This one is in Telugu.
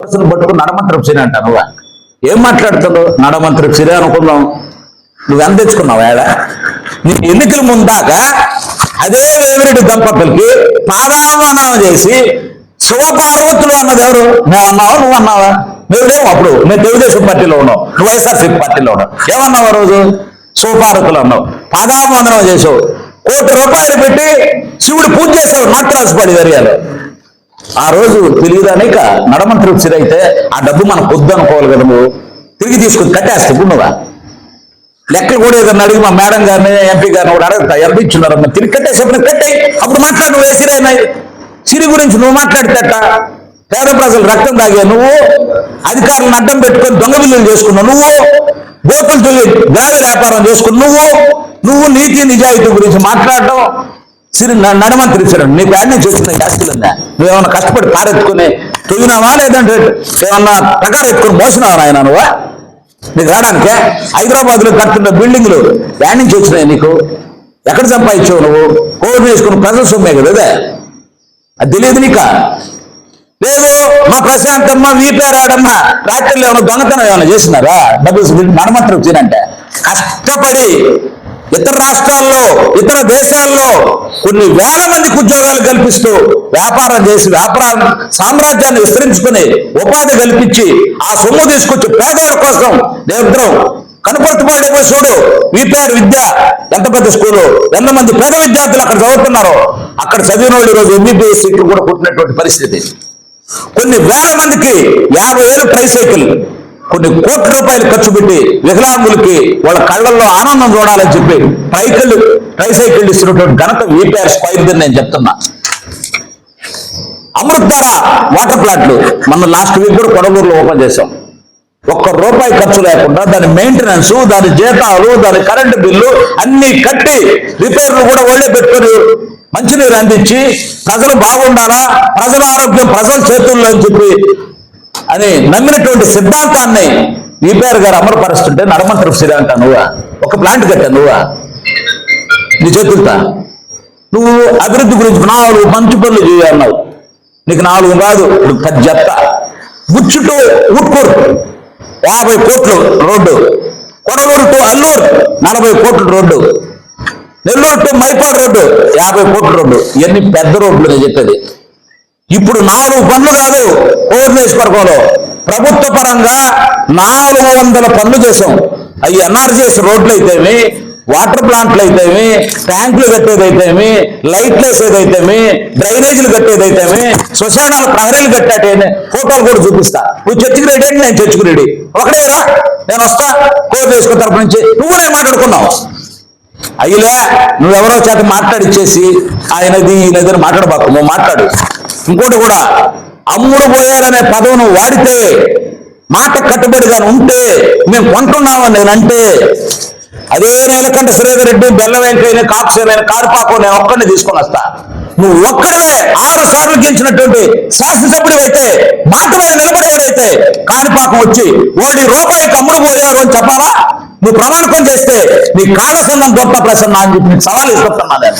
పట్టుకుని నడమంత్రం సిరి ఏం మాట్లాడుతున్నావు? నడమంత్రం సిరి అనుకుందాం నువ్వు ఎంత తెచ్చుకున్నావు ఏడ నీ ఎన్నికల ముందాక అదే వేమిరెడ్డి దంపతులకి పాదావమానం చేసి శుభపార్వతులు అన్నది ఎవరు? నేను అన్నావా? నువ్వు అన్నావా? నువ్వు అప్పుడు. నేను తెలుగుదేశం పార్టీలో ఉన్నావు. నువ్వు వైఎస్ఆర్సీపీ పార్టీలో ఉన్నావు. ఏమన్నావు రోజు? శివపార్వతులు అన్నావు. పాదావమానం చేసావు కోటి రూపాయలు పెట్టి శివుడు పూజ చేసావు నాట్రాజుపల్లి ఏరియాలో ఆ రోజు తెలియదానిక నడమంత్రి తృప్తిదైతే ఆ డబ్బు మనకు వద్దు అనుకోవాలి కదా నువ్వు. తిరిగి తీసుకుని కట్టేస్తే ఇప్పుడు నువ్వా లెక్కలు కూడా ఏదన్నా అడిగి మా మేడం గారిని ఎంపీ గారిని కూడా అడగతా ఎంత ఇచ్చున్నారమ్మా తిరిగి కట్టేసేప్పుడు కట్టాయి అప్పుడు మాట్లాడు నువ్వు వేసిరైనాయి సిరి గురించి నువ్వు మాట్లాడితేట. పేద ప్రజలు రక్తం తాగే నువ్వు అధికారులను అడ్డం పెట్టుకొని దొంగ బిల్లులు చేసుకున్నావు నువ్వు బోతులు తొలి ద్రావి వ్యాపారం చేసుకుని నువ్వు నువ్వు నీతి నిజాయితీ గురించి మాట్లాడటం సిరి న- తెరిచాడు నీ పేడ నుంచి వచ్చిన ఉందా? నువ్వేమన్నా కష్టపడి పారెత్తుకుని తొగినావా లేదంటే ఏమన్నా ప్రకారం ఎత్తుకుని మోసినావా ఆయన నువ్వా? నీకు రావడానికే? హైదరాబాద్లో కడుతున్న బిల్డింగ్లు యాడ్ నుంచి వచ్చినాయి నీకు. ఎక్కడ సంపాదించావు నువ్వు? కోవిడ్ వేసుకున్న ప్రజల సొమ్మే కదా అదే అది తెలియదు నీక? లేదు మా ప్రశాంతమ్మ వీపారాడమ్మ రాత్రిలో ఏమైనా దొంగతనం ఏమైనా చేసినారా? డబ్బులు నడమంత్రం వచ్చినంటే కష్టపడి ఇతర రాష్ట్రాల్లో ఇతర దేశాల్లో కొన్ని వేల మందికి ఉద్యోగాలు కల్పిస్తూ వ్యాపారం చేసి వ్యాపారం సామ్రాజ్యాన్ని విస్తరించుకుని ఉపాధి కల్పించి ఆ సొమ్ము తీసుకొచ్చి పేదవాడి కోసం నిరంతరం కనుపరుతుపాడే పోయి చూడు? వీపీఆర్ విద్య. ఎంత పెద్ద స్కూలు? ఎంతమంది పేద విద్యార్థులు అక్కడ చదువుతున్నారో? అక్కడ చదివిన వాళ్ళు ఈరోజు ఎంబీబీఎస్ సీట్లు కూడా పుట్టినటువంటి పరిస్థితి. కొన్ని వేల మందికి యాభై వేలు ట్రైసైకిల్. కొన్ని కోట్ల రూపాయలు ఖర్చు పెట్టి వికలాంగులకి వాళ్ళ కళ్ళల్లో ఆనందం చూడాలని చెప్పి ట్రైకిళ్ళు ట్రైసైకిల్ ఇస్తున్నటువంటి ఘనత వీపీఆర్ స్క్వైర్ నేను చెప్తున్నా. అమృత్ వాటర్ ప్లాంట్లు మన లాస్ట్ వీక్ కూడా కొడగూరులో ఓపెన్ చేశాం. ఒక్క రూపాయి ఖర్చు లేకుండా దాని మెయింటెనెన్స్ దాని జీతాలు దాని కరెంటు బిల్లు అన్ని కట్టి రిపేర్లు కూడా వాళ్ళే పెట్టుకొని మంచినీరు అందించి ప్రజలు బాగుండాలా ప్రజల ఆరోగ్యం ప్రజల చేతుల్లో అని చెప్పి అని నమ్మినటువంటి సిద్ధాంతాన్ని ఈపీఆర్ గారు అమలుపరుస్తుంటే నడమంటారు సిద్ధాంత అంటా నువ్వా? ఒక ప్లాంట్ కట్టా నువ్వా? నీ చేతులతా? నువ్వు అభివృద్ధి గురించి నాలుగు మంచి పనులు చేయన్నావు నీకు నాలుగు కాదు ఇప్పుడు పది చెప్తా బుచ్చు ఉట్కూరు యాభై కోట్లు రోడ్డు. కొడవూరు టు అల్లూరు నలభై కోట్ల road. Nellore to Mypadu road యాభై కోట్ల రోడ్డు. ఇవన్నీ పెద్ద రోడ్లు నేను చెప్పేది. ఇప్పుడు నాలుగు పనులు కాదు ఓ నియోజకవర్గంలో ప్రభుత్వ పరంగా నాలుగు వందల పనులు చేసాం అవి ఎన్ఆర్జీఎస్ రోడ్లు అయితేమి వాటర్ ప్లాంట్లు అయితేమి ట్యాంకులు కట్టేదైతేమి లైట్లు వేసేదైతేమి డ్రైనేజీలు కట్టేదైతేమి శ్మశానాలు ప్రహరీలు కట్టాటే ఫోటోలు కూడా చూపిస్తా. నువ్వు చర్చికి రెడీ అంటే నేను చర్చికి రెడీ. ఒకటేరా నేను వస్తా కోర్ నియోజకవర్గం తరపు నుంచి. నువ్వు నేను మాట్లాడుకున్నావు. అయ్యలే నువ్వెవరో చేత మాట్లాడిచ్చేసి ఆయనది ఈయనది దగ్గర మాట్లాడబాకు నువ్వు మాట్లాడు. ఇంకోటి కూడా అమ్ముడు పోయాడనే పదవును నువ్వు వాడితే మాట కట్టుబడిగా ఉంటే మేము కొంటున్నామని నేనంటే అదే నీలకంఠ సురేందర్ రెడ్డి బెల్ల వెంకయ్య కాక్షమైన కారుపాకు నేను ఒక్కడిని తీసుకొని వస్తా. నువ్వు ఒక్కడివే ఆరు సార్లు గెలిచినటువంటి శాసనసభ్యుడు అయితే మాట మీద నిలబడేవాడైతే కారుపాకం వచ్చి వాడి రూపాయికి అమ్ముడు పోయారు అని చెప్పాలా? నువ్వు ప్రమాణకం చేస్తే నీ కాళ్ళ సందం గొప్ప ప్రసన్న అని చెప్పి సవాల్ ఇస్తున్నాను